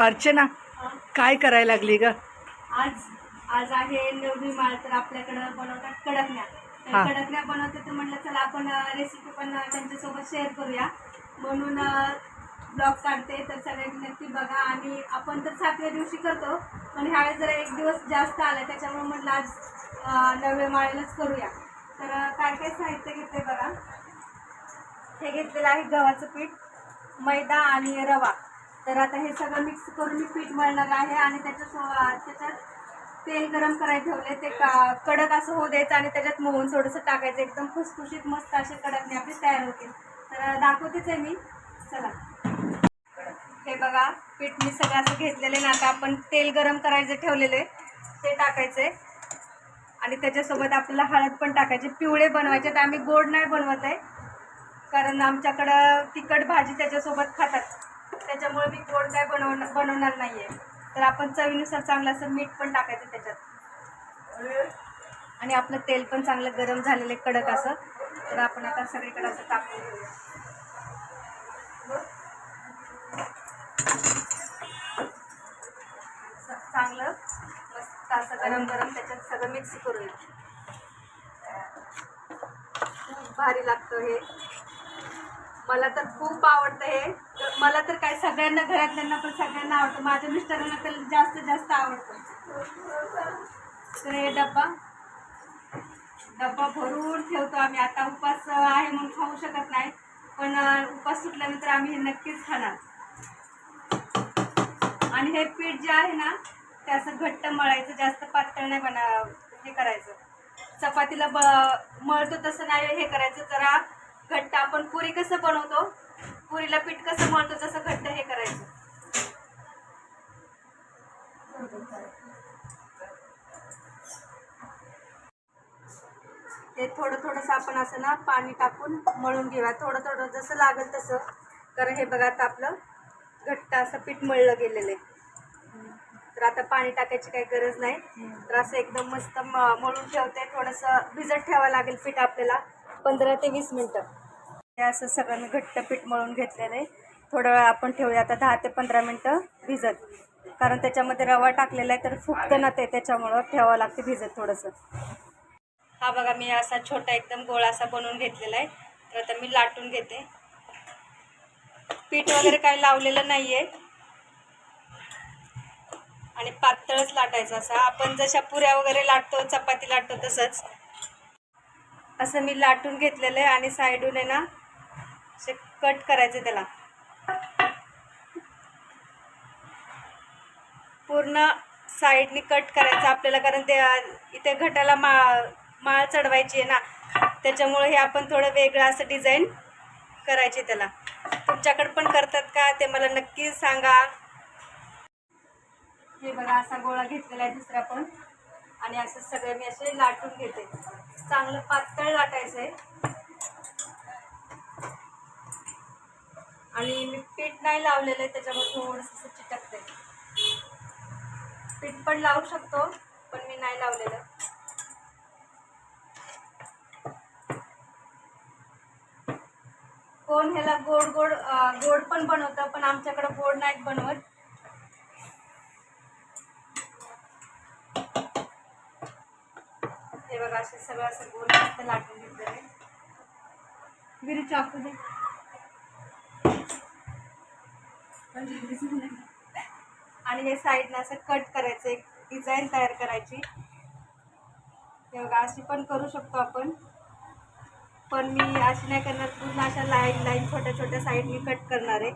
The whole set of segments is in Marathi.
अर्चना काय करायला लागली ग? आज आज आहे नवरी माळ तर आपल्याकडं बनवतात कडकण्या. हा. तर कडकण्या बनवतात तर म्हटलं चला आपण रेसिपी पण अं, त्यांच्यासोबत शेअर करूया. म्हणून ब्लॉग काढते. तर सगळ्यांनी नक्की बघा. आणि आपण तर सातव्या दिवशी करतो पण ह्यावेळेस जरा एक दिवस जास्त आला त्याच्यामुळे म्हटलं आज अं, नवव्या माळेलाच करूया. तर अं, काय काय साहित्य घेतले बघा? हे घेतलेलं आहे गव्हाचं पीठ मैदा आणि रवा. तर आता हे सगळं मिक्स करून मी पीठ मळणार आहे आणि त्याच्यासो त्याच्यात तेल गरम करायला ठेवले ते का कडक असं होऊ द्यायचं आणि त्याच्यात मोहन थोडंसं टाकायचं. एकदम खुसखुशीत मस्त असे कडकने आपले तयार होतील. तर दाखवतेच आहे मी. चला. हे बघा पीठ मी सगळं असं घेतलेलं आहे ना आता आपण तेल गरम करायचं ठेवलेले ते टाकायचे आणि त्याच्यासोबत आपल्याला हळद पण टाकायची. पिवळे बनवायचे तर आम्ही गोड नाही बनवत आहे. कारण आमच्याकडं तिखट भाजी त्याच्यासोबत खातात. त्याच्यामुळे मी गोड काय बनवणार बनवणार नाही आहे तर आपण चवीनुसार चांगलं असं मीठ पण टाकायचं त्याच्यात. आणि आपलं तेल पण चांगलं गरम झालेलं आहे कडक असं. तर आपण आता सगळीकडे असं टाकून घेऊया. चांगलं मस्त असं गरम गरम त्याच्यात सगळं मिक्स करूया. खूप भारी लागतं हे. मला तर खूप आवडतं हे. मला तर काय सगळ्यांना घरातल्यांना पण सगळ्यांना आवडतं. माझ्या मिस्टरांना तर जास्त जास्त आवडतं. तर हे डब्बा. डब्बा भरून ठेवतो आम्ही. आता उपास आहे म्हणून खाऊ शकत नाही. पण उपास सुटल्यानंतर आम्ही हे नक्कीच खाणार. आणि हे पीठ जे आहे ना ते असं घट्ट मळायचं जास्त पातळ नाही बना हे करायचं. चपातीला ब मळतो तसं नाही हे करायचं. जरा घट्ट. आपण पुरी कसं बनवतो? पुरीला पीठ कसं मळतो तसं घट्ट हे करायचं. ते थोडं थोडंसं आपण असं ना पाणी टाकून मळून घेऊया. थोडं थोडं जसं लागेल तसं. कारण हे बघा आता आपलं घट्ट असं पीठ मळलं गेलेलं आहे. तर आता पाणी टाकायची काही गरज नाही. तर असं एकदम मस्त मळून ठेवते. थोडंसं भिजत ठेवावं लागेल पीठ आपल्याला. पंधरा ते वीस मिनटं. हे असं सगळं मी घट्ट पीठ मळून घेतलेलं आहे. थोडं वेळ आपण ठेवूया. आता दहा ते पंधरा मिनटं भिजत. कारण त्याच्यामध्ये रवा टाकलेला आहे तर फुगतं ना ते त्याच्यामुळं ठेवावं लागते भिजत थोडंसं. हा बघा मी असा छोटा एकदम गोळा असा बनवून घेतलेला आहे. तर आता मी लाटून घेते. पीठ वगैरे काही लावलेलं नाही आहे आणि पातळच लाटायचं असं. आपण जशा पुऱ्या वगैरे लाटतो चपाती लाटतो तसंच. असं मी लाटून घेतलेलं आहे आणि साईडून आहे ना असे कट करायचे त्याला. पूर्ण साईडनी कट करायचं आपल्याला कारण ते इथे घटाला मा माळ चढवायची आहे ना त्याच्यामुळे हे आपण थोडं वेगळं असं डिझाईन करायची त्याला. तुमच्याकडे पण करतात का? ते मला नक्की सांगा. हे बघा असा गोळा घेतलेला आहे दुसरा पण. आणि असं सगळे मी असे लाटून घेते. चांगलं पातळ लाटायचं आहे आणि मी पीठ नाही लावलेलं आहे त्याच्यामुळे थोडंसं चिटकते. पीठ पण लावू शकतो पण मी नाही लावलेलं. कोण ह्याला गोड गोड गोड पण बनवतं पण आमच्याकडे गोड नाहीत बनवत. हे बघा असे सगळं असं गोल मस्त लाटून घेतलेलं आहे. विरू चाकू दे. म्हणजे आणि हे साईडनं असं कट करायचं एक डिझाईन तयार करायची. तेव्हा अशी पण करू शकतो आपण. पण मी अशी नाही करणार पूर्ण अशा लाईन लाईन छोट्या छोट्या साईडनी कट करणार आहे.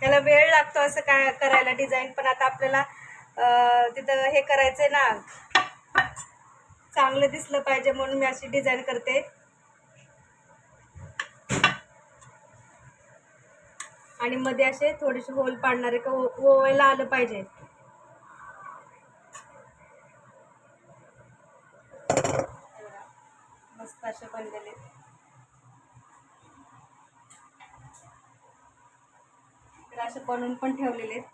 त्याला वेळ लागतो असं काय करायला डिझाईन पण आता आपल्याला तिथं हे करायचंय ना. चांगलं दिसलं पाहिजे म्हणून मी अशी डिझाईन करते. आणि मध्ये असे थोडेसे होल पाडणारे का ओवायला आलं पाहिजे. मस्त असे बनलेले. असे बनवून पण ठेवलेले. आहेत.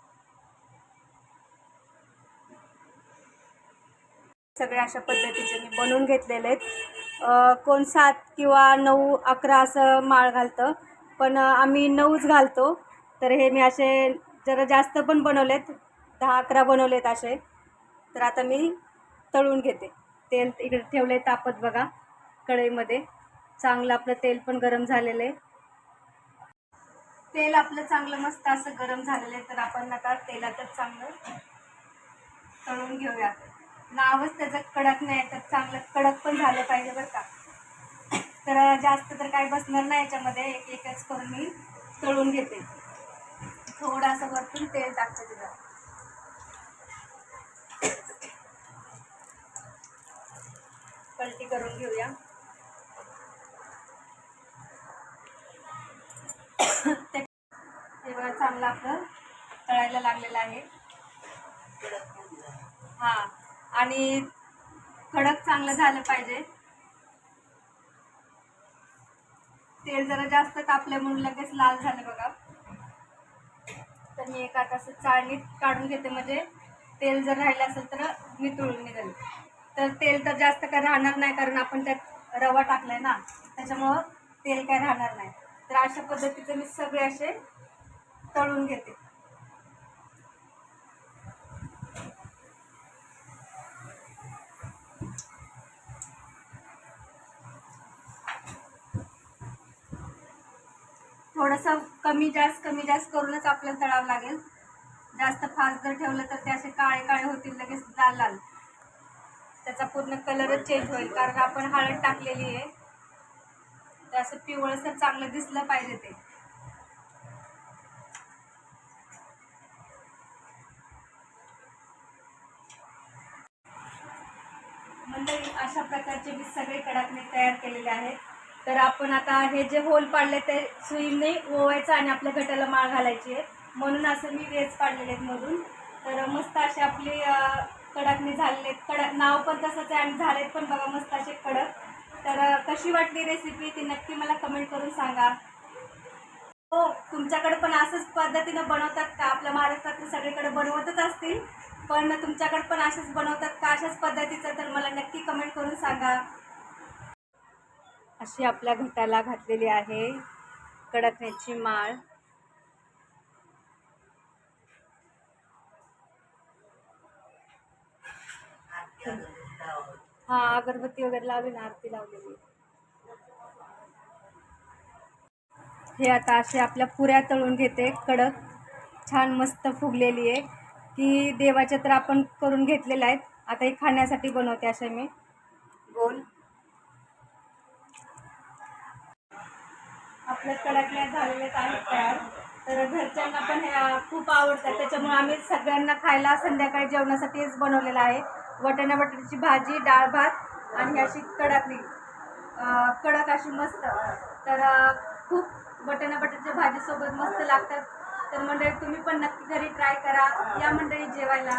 सगळे अशा पद्धतीचे मी बनवून घेतलेले आहेत. कोण सात किंवा नऊ अकरा असं माळ घालतं. पण आम्ही नऊच घालतो. तर हे मी असे जरा जास्त पण बनवलेत. दहा अकरा बनवलेत असे. तर आता मी तळून घेते. तेल इकडे ठेवले तापत बघा कढईमध्ये. चांगलं आपलं तेल पण गरम झालेलं आहे. तेल आपलं चांगलं मस्त असं गरम झालेलं आहे. तर आपण आता तेलातच चांगलं तळून घेऊया. नावच त्याचं कडक नाही तर चांगलं कडक पण झालं पाहिजे बरं का. तर जास्त तर काही बसणार नाही याच्यामध्ये. एक एकच करून मी तळून घेते. थोडंसं वरतून तेल टाकते तिथं पलटी करून घेऊया. तेव्हा चांगलं आपलं तळायला लागलेलं आहे. हा. आणि कडक चांगलं झालं पाहिजे. तेल जरा जास्त तापलं म्हणून लगेच लाल झालं बघा. तर मी एका असं चाळणीत काढून घेते म्हणजे तेल जर राहिलं असेल तर मी तुळून निघेल. तर तेल तर जास्त काय राहणार नाही कारण आपण त्यात रवा टाकलाय ना त्याच्यामुळं तेल काय राहणार नाही. तर अशा पद्धतीचे मी सगळे असे तळून घेते. थोडंसं कमी जास्त कमी जास्त करूनच आपल्याला तळावं लागेल. जास्त फास्ट जर ठेवलं तर ते असे काळे काळे होतील लगेच लाल लाल त्याचा पूर्ण कलरच चेंज होईल कारण आपण हळद टाकलेली आहे. तर असं पिवळसर चांगलं दिसलं पाहिजे ते. मंडळी अशा प्रकारचे मी सगळे कडाकणे तयार केलेले आहेत. तर आपण आता हे जे होल पाडले ते सुईने ओवायचं आणि आपल्या गटाला माळ घालायची आहे. म्हणून असं मी वेज पाडलेले आहेत मधून. तर मस्त असे आपली कडकने कडाकणी झालेले आहेत. कडक नाव पण तसंच आहे आणि झालेत पण बघा मस्त असे कडक. तर कशी वाटली रेसिपी ती नक्की मला कमेंट करून सांगा. हो तुमच्याकडे पण असंच पद्धतीनं बनवतात का? आपल्या महाराष्ट्रात सगळीकडे बनवतच असतील. पण तुमच्याकडे पण असेच बनवतात का? अशाच पद्धतीचं तर मला नक्की कमेंट करून सांगा. अशी आपल्या घटाला घातलेली आहे. कडकण्याची माळ. हा अगरबत्ती वगैरे लावली ना आरती लावलेली. हे आता असे आपल्या पुऱ्या तळून घेते. कडक छान मस्त फुगलेली आहे. की देवाच्या तर आपण करून घेतलेल्या आहेत. आता हे खाण्यासाठी बनवते असे मी. गोल. आपल्या कडकल्या झालेल्या आहेत तयार. तर घरच्यांना पण ह्या खूप आवडतात. त्याच्यामुळे आम्ही सगळ्यांना खायला संध्याकाळी जेवणासाठीच बनवलेलं आहे. वाटाणा बटाट्याची भाजी डाळ भात आणि अशी कडकली. कडक अशी मस्त. तर खूप वाटाणा बटाट्याच्या भाजीसोबत मस्त लागतात. तर मंडळी तुम्ही पण नक्की घरी ट्राय करा. या मंडळी जेवायला.